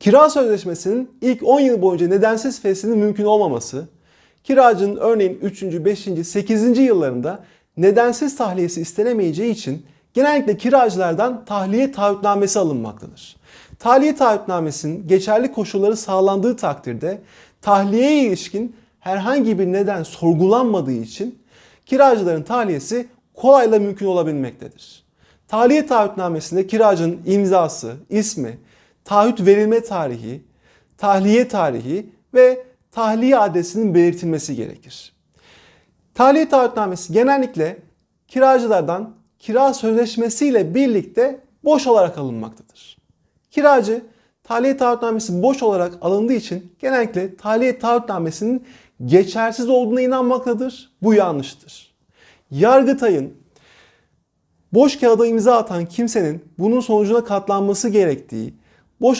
Kira sözleşmesinin ilk 10 yıl boyunca nedensiz feshinin mümkün olmaması, kiracının örneğin 3. 5. 8. yıllarında nedensiz tahliyesi istenemeyeceği için genellikle kiracılardan tahliye taahhütnamesi alınmaktadır. Tahliye taahhütnamesinin geçerli koşulları sağlandığı takdirde tahliyeye ilişkin herhangi bir neden sorgulanmadığı için kiracıların tahliyesi kolayla mümkün olabilmektedir. Tahliye taahhütnamesinde kiracının imzası, ismi, taahhüt verilme tarihi, tahliye tarihi ve tahliye adresinin belirtilmesi gerekir. Tahliye taahhütnamesi genellikle kiracılardan kira sözleşmesiyle birlikte boş olarak alınmaktadır. Kiracı tahliye taahhütnamesi boş olarak alındığı için genellikle tahliye taahhütnamesinin geçersiz olduğuna inanmaktadır. Bu yanlıştır. Yargıtay'ın boş kağıda imza atan kimsenin bunun sonucuna katlanması gerektiği, boş